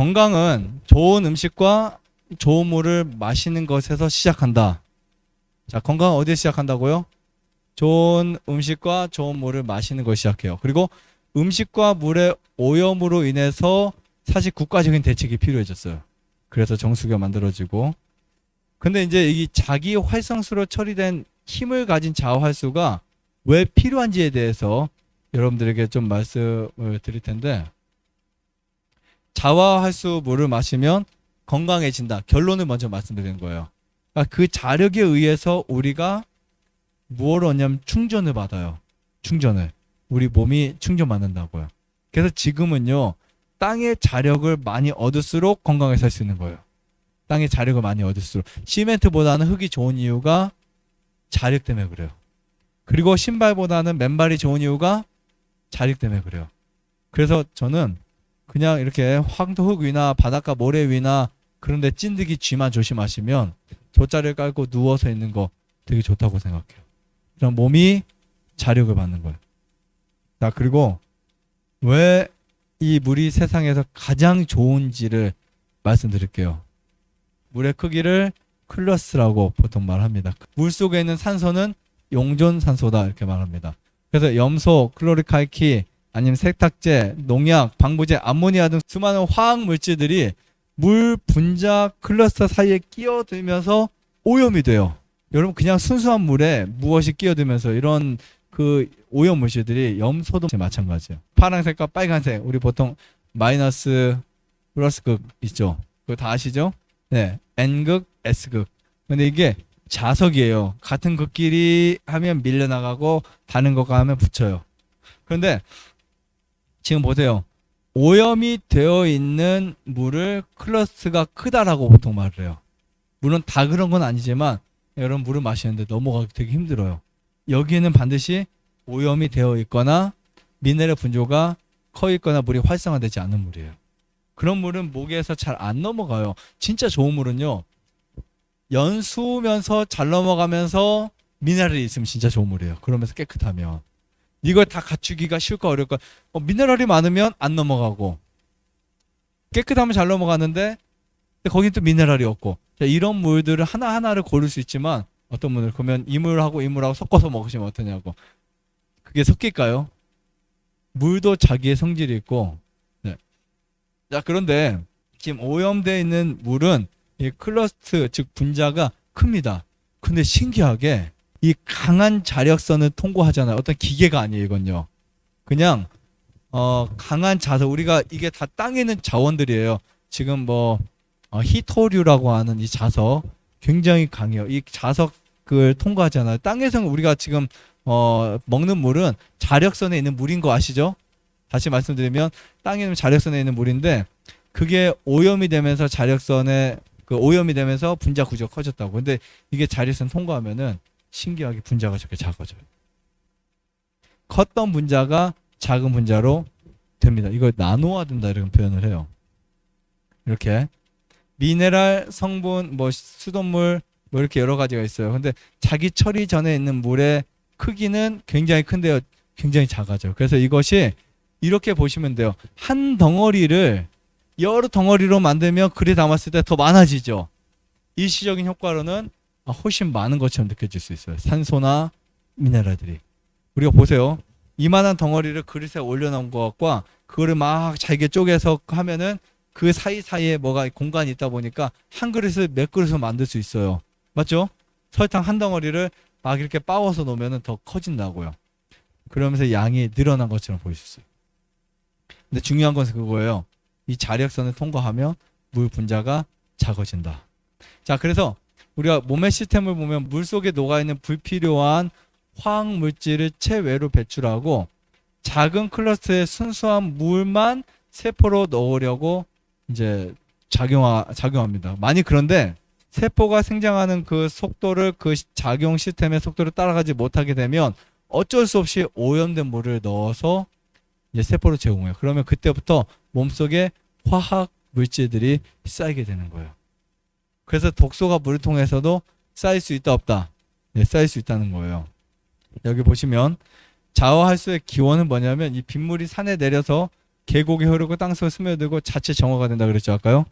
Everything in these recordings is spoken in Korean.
건강은 좋은 음식과 좋은 물을 마시는 것에서 시작한다. 자, 건강은 어디에 시작한다고요? 좋은 음식과 좋은 물을 마시는 것 시작해요. 그리고 음식과 물의 오염으로 인해서 사실 국가적인 대책이 필요해졌어요. 그래서 정수기가 만들어지고. 근데 이제 이 자기 활성수로 처리된 힘을 가진 자활수가 왜 필요한지에 대해서 여러분들에게 좀 말씀을 드릴 텐데 자화활수 물을 마시면 건강해진다. 결론을 먼저 말씀드리는 거예요. 그러니까 그 자력에 의해서 우리가 무엇을 얻냐면 충전을 받아요. 충전을. 우리 몸이 충전받는다고요. 그래서 지금은요. 땅의 자력을 많이 얻을수록 건강하게 살 수 있는 거예요. 땅의 자력을 많이 얻을수록. 시멘트보다는 흙이 좋은 이유가 자력 때문에 그래요. 그리고 신발보다는 맨발이 좋은 이유가 자력 때문에 그래요. 그래서 저는 그냥 이렇게 황토 흙 위나 바닷가 모래 위나 그런데 찐득이 쥐만 조심하시면 돗자리를 깔고 누워서 있는 거 되게 좋다고 생각해요. 그럼 몸이 자력을 받는 거예요. 자 그리고 왜 이 물이 세상에서 가장 좋은지를 말씀드릴게요. 물의 크기를 클러스라고 보통 말합니다. 물 속에 있는 산소는 용존 산소다 이렇게 말합니다. 그래서 염소, 클로리칼키, 아니면 세탁제, 농약, 방부제, 암모니아 등 수많은 화학 물질들이 물 분자 클러스터 사이에 끼어들면서 오염이 돼요. 여러분 그냥 순수한 물에 무엇이 끼어들면서 이런 그 오염 물질들이 염소도 마찬가지예요. 파란색과 빨간색 우리 보통 마이너스 플러스극 있죠. 그거 다 아시죠? 네, N극, S극. 근데 이게 자석이에요. 같은 극끼리 하면 밀려나가고 다른 것과 하면 붙여요. 그런데 지금 보세요. 오염이 되어 있는 물을 클러스가 크다라고 보통 말을 해요. 물론 다 그런 건 아니지만 여러분 물을 마시는데 넘어가기 되게 힘들어요. 여기에는 반드시 오염이 되어 있거나 미네랄 분조가 커 있거나 물이 활성화되지 않은 물이에요. 그런 물은 목에서 잘 안 넘어가요. 진짜 좋은 물은요. 연수면서 잘 넘어가면서 미네랄이 있으면 진짜 좋은 물이에요. 그러면서 깨끗하면. 이걸 다 갖추기가 쉽고 어렵고 어, 미네랄이 많으면 안 넘어가고. 깨끗하면 잘 넘어가는데 거긴 또 미네랄이 없고. 자, 이런 물들을 하나 하나를 고를 수 있지만 어떤 분들 그러면 이 물하고 이 물하고 섞어서 먹으시면 어떠냐고. 그게 섞일까요? 물도 자기의 성질이 있고. 네. 자 그런데 지금 오염되어 있는 물은 이 클러스트 즉 분자가 큽니다. 근데 신기하게 이 강한 자력선을 통과하잖아요. 어떤 기계가 아니에요, 이건요. 그냥 어 강한 자석 우리가 이게 다 땅에 있는 자원들이에요. 지금 뭐 어, 히토류라고 하는 이 자석 굉장히 강해요. 이 자석을 통과하잖아요. 땅에서는 우리가 지금 어 먹는 물은 자력선에 있는 물인 거 아시죠? 다시 말씀드리면 땅에 있는 자력선에 있는 물인데 그게 오염이 되면서 자력선에 그 오염이 되면서 분자 구조가 커졌다고. 근데 이게 자력선 통과하면은 신기하게 분자가 저렇게 작아져요. 컸던 분자가 작은 분자로 됩니다. 이걸 나노화 된다 이런 표현을 해요. 이렇게 미네랄 성분 뭐 수돗물 뭐 이렇게 여러 가지가 있어요. 근데 자기 처리 전에 있는 물의 크기는 굉장히 큰데요. 굉장히 작아져요. 그래서 이것이 이렇게 보시면 돼요. 한 덩어리를 여러 덩어리로 만들면 글에 담았을 때 더 많아지죠. 일시적인 효과로는 아, 훨씬 많은 것처럼 느껴질 수 있어요. 산소나 미네랄들이. 우리가 보세요. 이만한 덩어리를 그릇에 올려놓은 것과 그거를 막 잘게 쪼개서 하면은 그 사이사이에 뭐가 공간이 있다 보니까 한 그릇을 몇 그릇을 만들 수 있어요. 맞죠? 설탕 한 덩어리를 막 이렇게 빻아서 놓으면 더 커진다고요. 그러면서 양이 늘어난 것처럼 보일 수 있어요. 근데 중요한 것은 그거예요. 이 자력선을 통과하면 물 분자가 작아진다. 자, 그래서 우리가 몸의 시스템을 보면 물 속에 녹아 있는 불필요한 화학 물질을 체외로 배출하고 작은 클러스터의 순수한 물만 세포로 넣으려고 이제 작용하, 작용합니다. 많이 그런데 세포가 생장하는 그 속도를 그 시- 작용 시스템의 속도를 따라가지 못하게 되면 어쩔 수 없이 오염된 물을 넣어서 이제 세포로 제공해요. 그러면 그때부터 몸속에 화학 물질들이 쌓이게 되는 거예요. 그래서 독소가 물을 통해서도 쌓일 수 있다 없다. 네, 쌓일 수 있다는 거예요. 여기 보시면 자화활수의 기원은 뭐냐면 이 빗물이 산에 내려서 계곡에 흐르고 땅속에 스며들고 자체 정화가 된다 그랬죠 아까요.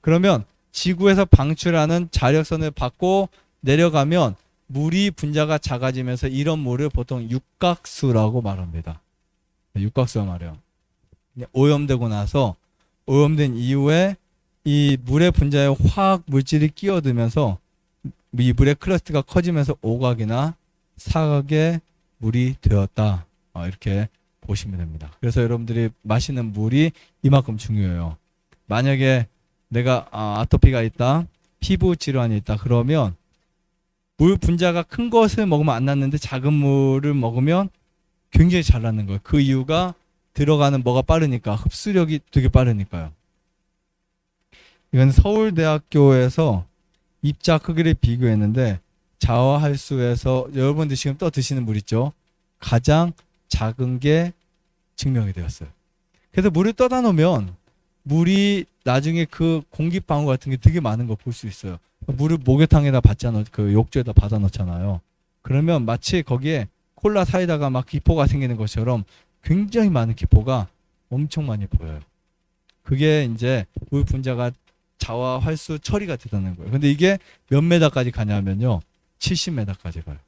그러면 지구에서 방출하는 자력선을 받고 내려가면 물이 분자가 작아지면서 이런 물을 보통 육각수라고 말합니다. 육각수가 말이에요. 오염되고 나서 오염된 이후에 이 물의 분자에 화학 물질이 끼어들면서 이 물의 클러스트가 커지면서 오각이나 사각의 물이 되었다. 어, 이렇게 보시면 됩니다. 그래서 여러분들이 마시는 물이 이만큼 중요해요. 만약에 내가 아, 아토피가 있다, 피부 질환이 있다 그러면 물 분자가 큰 것을 먹으면 안 낫는데 작은 물을 먹으면 굉장히 잘 낫는 거예요. 그 이유가 들어가는 뭐가 빠르니까 흡수력이 되게 빠르니까요. 이건 서울대학교에서 입자 크기를 비교했는데 자화할수에서 여러분들 지금 떠 드시는 물 있죠? 가장 작은 게 증명이 되었어요. 그래서 물을 떠다 놓으면 물이 나중에 그 공기방울 같은 게 되게 많은 거 볼 수 있어요. 물을 목욕탕에다 받자 놓, 그 욕조에다 받아 놓잖아요. 그러면 마치 거기에 콜라 사이다가 막 기포가 생기는 것처럼 굉장히 많은 기포가 엄청 많이 보여요. 그게 이제 물 분자가 자화 활수 처리가 되다는 거예요. 근데 이게 몇 메다까지 가냐면요. 70메다까지 가요.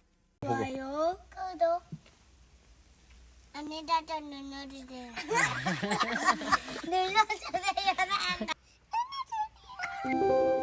좋아요, 구독, 안내다도 눌러주세요. 눌러주세요.